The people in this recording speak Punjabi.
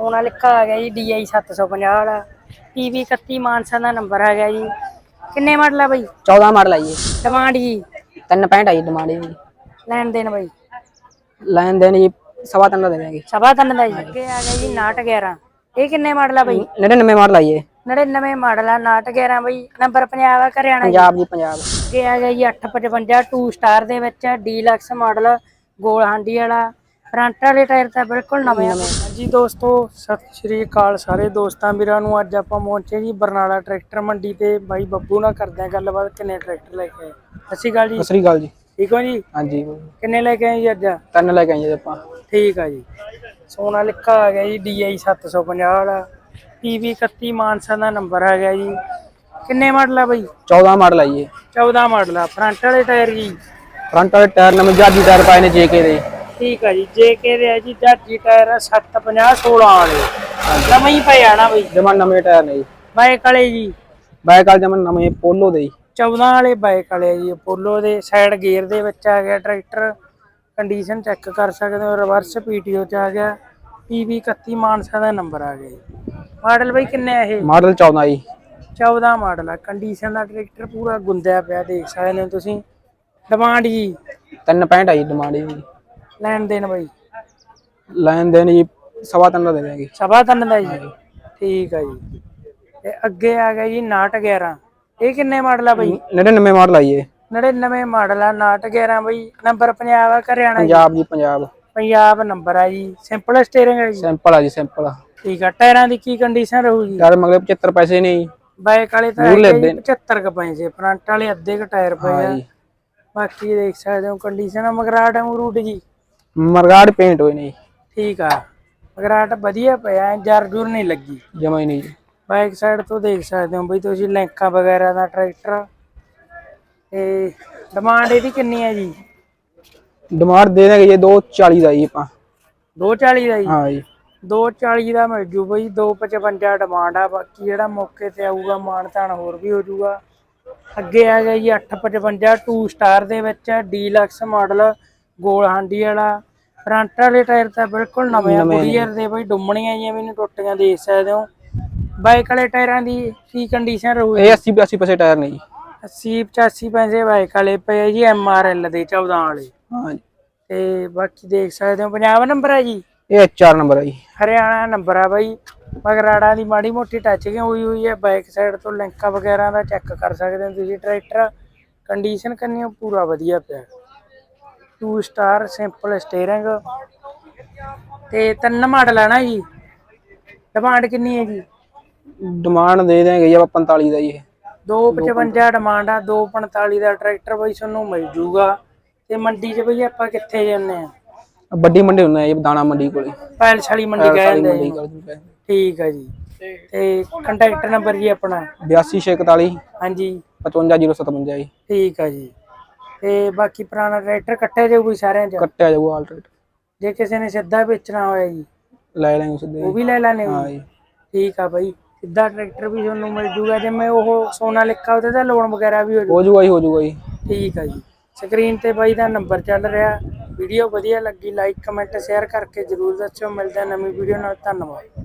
ਸੋਨਾ ਲਿਖਾ ਆ ਗਿਆ ਜੀ DI 750 ਵਾਲਾ। PV 31 ਮਾਨਸਾ ਦਾ ਨੰਬਰ ਆ ਗਿਆ ਜੀ। ਕਿੰਨੇ ਮਾਡਲ ਆ ਬਈ? 14 ਮਾਡਲ ਆਈਏ ਡਿਮਾਂਡ ਜੀ? 365 ਆਈ ਡਿਮਾਂਡ ਜੀ। ਲੈਣ ਦੇਣ ਬਈ? ਲੈਣ ਦੇਣ ਜੀ ਸਵਾ ਤਿੰਨ ਦਾ ਦੇ ਦਾਂਗੇ ਸਵਾ ਤਿੰਨ ਦਾ ਜੀ। ਅੱਗੇ ਆ ਗਿਆ ਜੀ 911 ਇਹ ਕਿੰਨੇ ਮਾਡਲ ਆ ਬਈ? 99 ਮਾਡਲ ਆਈਏ 99 ਮਾਡਲ ਆ 911 ਬਈ। ਨੰਬਰ ਪੰਜਾਬ ਆ ਹਰਿਆਣਾ ਜੀ? ਪੰਜਾਬ ਜੀ ਪੰਜਾਬ। ਅੱਗੇ ਆ ਗਿਆ ਜੀ 855 2 ਸਟਾਰ ਦੇ ਵਿੱਚ ਡੀਲਕਸ ਮਾਡਲ ਗੋਲ ਹਾਂਡੀ ਵਾਲਾ। ਫਰੰਟ ਵਾਲੇ ਟਾਇਰ ਤਾਂ ਬਿਲਕੁਲ ਨਵੇਂ ਆ ਹਾਂਜੀ ਦੋਸਤੋ ਸਤਿ ਸ਼੍ਰੀ ਅਕਾਲ ਸਾਰੇ ਦੋਸਤਾਂ ਵੀਰਾਂ ਨੂੰ। ਅੱਜ ਆਪਾਂ ਪਹੁੰਚੇ ਜੀ ਬਰਨਾਲਾ ਟਰੈਕਟਰ ਮੰਡੀ ਤੇ। ਬਾਈ ਬੱਬੂ ਨਾਲ ਕਰਦੇ ਆ ਗੱਲਬਾਤ ਕਿੰਨੇ ਟਰੈਕਟਰ ਲੈ ਕੇ ਆਏ? ਸਤਿ ਸ਼੍ਰੀ ਅਕਾਲ ਜੀ। ਸਤਿ ਸ੍ਰੀ ਅਕਾਲ ਜੀ। ਠੀਕ ਹੋ ਜੀ? ਹਾਂਜੀ। ਕਿੰਨੇ ਲੈ ਕੇ ਆਏ ਜੀ ਅੱਜ? ਤਿੰਨ ਲੈ ਕੇ ਆਈਏ ਆਪਾਂ। ਠੀਕ ਆ ਜੀ। ਸੋਨਾ ਲਿਖਾ ਆ ਗਿਆ ਜੀ DI 750 ਵਾਲਾ। PV 31 ਮਾਨਸਾ ਦਾ ਨੰਬਰ ਆ ਗਿਆ ਜੀ। ਕਿੰਨੇ ਮਾਡਲ ਆ ਬਈ? 14 ਮਾਡਲ ਆਈਏ 14 ਮਾਡਲ ਆ। ਫਰੰਟ ਵਾਲੇ ਟਾਇਰ ਜੀ। ਫਰੰਟ ਵਾਲੇ ਟਾਇਰ ਨਵੇਂ ਜਾਜੀ ਟਾਇਰ ਪਾਏ ਨੇ ਜੇਕੇ ਦੇ। ਠੀਕ ਆ ਜੀ JK ਦੇ ਆ ਜੀ ਜਾਜੀ ਟਾਇਰ 750 16 ਵਾਲੇ। ਨਵਾਂ ਹੀ ਪਿਆ ਨਾ ਬਈ। ਜਮਨ ਨਵੇਂ ਟਾਇਰ ਨੇ ਜੀ। ਬਾਈਕ ਵਾਲੇ ਜੀ। ਬਾਈਕ ਵਾਲੇ ਜਮਨ ਨਵੇਂ ਪੋਲੋ ਦੇ ਜੀ। 14 ਵਾਲੇ ਬਾਈਕ ਵਾਲੇ ਜੀ ਅਪੋਲੋ ਦੇ। ਸਾਈਡ ਗੇਅਰ ਦੇ ਵਿੱਚ ਆ ਗਿਆ ਟਰੈਕਟਰ। ਕੰਡੀਸ਼ਨ ਚੈੱਕ ਕਰ ਸਕਦੇ ਹੋ ਰਿਵਰਸ PTO ਚ ਆ ਗਿਆ। PV 31 ਮਾਨਸਾ ਦਾ ਨੰਬਰ ਆ ਗਿਆ ਜੀ। ਮਾਡਲ ਬਈ ਕਿੰਨੇ ਆ ਇਹ? ਮਾਡਲ 14 ਜੀ। 14 ਮਾਡਲ ਆ। ਕੰਡੀਸ਼ਨ ਦਾ ਟਰੈਕਟਰ ਪੂਰਾ ਗੁੰਦਿਆ ਪਿਆ ਦੇਖ ਸਕਦੇ ਹੋ ਤੁਸੀਂ। ਡਿਮਾਂਡ ਜੀ। 365 ਆਈ ਡਿਮਾਂਡ ਜੀ। ਲੈਣ ਦੇਣ ਬਈ। ਲੈਣ ਦੇਣ ਜੀ ਸਵਾ ਤਿੰਨ ਦਾ ਦੇ ਦਾਂਗੇ ਸਵਾ ਤਿੰਨ ਦਾ ਜੀ। ਠੀਕ ਆ ਜੀ। ਤੇ ਅੱਗੇ ਆ ਗਿਆ ਜੀ 911 ਇਹ ਕਿੰਨੇ ਮਾਡਲ ਆ ਬਈ? 99 ਮਾਡਲ ਆਈਏ 99 ਮਾਡਲ ਆ 911 ਬਈ। ਨੰਬਰ ਪੰਜਾਬ ਆ ਹਰਿਆਣਾ ਜੀ? ਪੰਜਾਬ ਜੀ ਪੰਜਾਬ। ਪੰਜਾਬ ਨੰਬਰ ਆ ਜੀ। ਸਿੰਪਲ ਸਟੀਅਰਿੰਗ ਹੈ ਜੀ? ਸਿੰਪਲ ਆ ਜੀ ਸਿੰਪਲ ਆ। ਠੀਕ ਆ। ਟਾਇਰਾਂ ਦੀ ਕੀ ਕੰਡੀਸ਼ਨ ਰਹੂਗੀ ਟਾਇਰ ਮਗਲੇ 75 ਪੈਸੇ ਨੇ ਜੀ। ਬਾਈਕ ਵਾਲੇ ਤਾਂ ਮੂਹਰਲੇ ਹੈਗੇ ਜੀ ਅੱਧੇ। 75 ਕੁ ਪੈਸੇ ਫਰੰਟ ਵਾਲੇ ਅੱਧੇ ਕ ਟਾਇਰ ਪਏ ਆ। ਜੀ। ਬਾਕੀ ਦੇਖ ਸਕਦੇ ਹੋ ਕੰਡੀਸ਼ਨ ਆ ਮਗਰਾਟ ਅਮਰੂਟ ਜੀ। ਮਰਗਾੜ ਪੇਂਟ ਹੋਏ ਨੇ ਠੀਕ ਆ। ਮਗਰਾਟ ਵਧੀਆ ਪਿਆ ਜਰ ਜੁਰ ਨਹੀਂ ਲੱਗੀ। ਜਮਾ ਹੀ ਨਹੀਂ ਜੀ। ਬਾਈਕ ਸਾਈਡ ਤੋਂ ਦੇਖ ਸਕਦੇ ਹੋ ਬਈ ਤੁਸੀਂ ਲੈਂਕਾਂ ਵਗੈਰਾ ਦਾ ਟਰੈਕਟਰ ਤੇ ਡਿਮਾਂਡ ਇਹਦੀ ਕਿੰਨੀ ਹੈ ਜੀ? ਡਿਮਾਂਡ ਦੇ ਦਾਂਗੇ ਜੀ 240 ਦਾ ਜੀ ਆਪਾਂ। 240 ਦਾ ਜੀ? ਹਾਂ ਜੀ। 240 ਦਾ ਮਿਲ ਜੂ ਬਈ 255 ਡਿਮਾਂਡ ਆ। ਬਾਕੀ ਜਿਹੜਾ ਮੌਕੇ ਤੇ ਆਊਗਾ ਮਾਨ ਤਾਨ ਹੋਰ ਵੀ ਹੋ ਜੂਗਾ। ਅੱਗੇ ਆ ਗਿਆ ਜੀ 855 2 ਸਟਾਰ ਦੇ ਵਿੱਚ ਡੀਲਕਸ ਮਾਡਲ ਗੋਲ ਹਾਂਡੀ ਵਾਲਾ। ਫਰੰਟ ਵਾਲੇ ਟਾਇਰ ਤਾਂ ਬਿਲਕੁਲ ਨਵੇਂ ਆ ਕੁਰੀਅਰ ਦੇ ਬਈ ਡੁੰਮਣੀਆਂ ਜਿਹੀਆਂ ਵੀ ਨਹੀਂ ਟੁੱਟੀਆਂ ਦੇਖ ਸਕਦੇ ਹੋ। ਬਾਈਕ ਵਾਲੇ ਟਾਇਰਾਂ ਦੀ ਕੀ ਕੰਡੀਸ਼ਨ ਰਹੂ ਇਹ? 80 82 ਪੈਸੇ ਟਾਇਰ ਨੇ ਜੀ। 80 85 ਪੈਸੇ ਬਾਈਕ ਵਾਲੇ ਪਏ ਜੀ ਐਮਆਰਐਲ ਦੇ 14 ਵਾਲੇ। ਹਾਂ ਜੀ। ਤੇ ਬਾਕੀ ਦੇਖ ਸਕਦੇ ਹੋ ਪੰਜਾਬ ਨੰਬਰ ਹੈ ਜੀ? ਇਹ 4 ਨੰਬਰ ਆ ਜੀ। ਹਰਿਆਣਾ ਨੰਬਰ ਆ ਬਾਈ। ਮਗਰਾੜਾ ਦੀ ਮਾੜੀ ਮੋਟੀ ਟੱਚ ਕੇ ਹੋਈ ਹੋਈ ਹੈ ਬੈਕ ਸਾਈਡ ਤੋਂ ਲਿੰਕਾਂ ਵਗੈਰਾ ਦਾ ਚੈੱਕ ਕਰ ਸਕਦੇ ਹੋ ਤੁਸੀਂ ਟਰੈਕਟਰ। ਕੰਡੀਸ਼ਨ ਕੰਨੀ ਪੂਰਾ ਵਧੀਆ ਪਿਆ। 2 ਸਟਾਰ ਸਿੰਪਲ ਸਟੀਅਰਿੰਗ ਤੇ ਤਿੰਨ ਮਾਡਲ ਆ ਨਾ ਜੀ। ਡਿਮਾਂਡ ਕਿੰਨੀ ਹੈ ਜੀ? ਡਿਮਾਂਡ ਦੇ ਦਾਂਗੇ ਜੀ ਆਪਾਂ 45 ਦਾ ਜੀ ਇਹ। 255 ਡਿਮਾਂਡ ਆ 245 ਦਾ ਟਰੈਕਟਰ ਬਾਈ ਤੁਹਾਨੂੰ ਮਿਲ ਜੂਗਾ। ਤੇ ਮੰਡੀ 'ਚ ਬਈ ਆਪਾਂ ਕਿੱਥੇ ਜਾਂਦੇ ਆ? ਵੱਡੀ ਮੰਡੀ ਹੁੰਦਾ ਜੀ ਦਾਣਾ ਮੰਡੀ ਕੋਲੇ ਪੈਲਸ ਵਾਲੀ ਮੰਡੀ ਕਹਿੰਦੇ ਕੋਲੇ ਠੀਕ ਆ ਜੀ। ਤੇ ਕੰਟੈਕਟ ਨੰਬਰ ਜੀ ਆਪਣਾ। 8241 ਹਾਂਜੀ। 55057 ਜੀ। ਠੀਕ ਆ ਜੀ। ਤੇ ਬਾਕੀ ਪੁਰਾਣਾ ਟਰੈਕਟਰ ਕੱਟੇ ਜੇ ਕੋਈ ਸਾਰਿਆਂ ਚ। ਕੱਟਿਆ ਜਾਊਗਾ ਆਲਟਰੇਟ ਜੇ ਕਿਸੇ ਨੇ ਸਿੱਧਾ ਵੇਚਣਾ ਹੋਇਆ ਜੀ ਲੈ ਲੈਂਗੇ ਸਿੱਧੇ ਉਹ ਵੀ ਲੈ ਲੈਣੇ ਹਾਂ। ਜੀ ਜੀ। ਠੀਕ ਆ ਬਾਈ ਸਿੱਧਾ ਟਰੈਕਟਰ ਵੀ ਤੁਹਾਨੂੰ ਮਿਲ ਜੂਗਾ ਜਿਵੇਂ ਉਹ ਸੋਨਾ ਲਿਖਾ ਉਹਦੇ ਦਾ ਲੋਨ ਵਗੈਰਾ ਵੀ ਹੋ ਜੂ। ਹੋ ਜਾਊਗਾ ਜੀ ਹੋ ਜਾਊਗਾ ਜੀ। ਠੀਕ ਆ ਜੀ। ਸਕਰੀਨ ਤੇ ਬਾਈ ਦਾ ਨੰਬਰ ਚੱਲ ਰਿਹਾ। ਵੀਡੀਓ ਵਧੀਆ ਲੱਗੀ ਲਾਈਕ ਕਮੈਂਟ ਸ਼ੇਅਰ ਕਰਕੇ ਜਰੂਰ ਦੱਸਿਓ। ਮਿਲਦੇ ਨਵੀਂ ਵੀਡੀਓ ਨਾਲ। ਧੰਨਵਾਦ।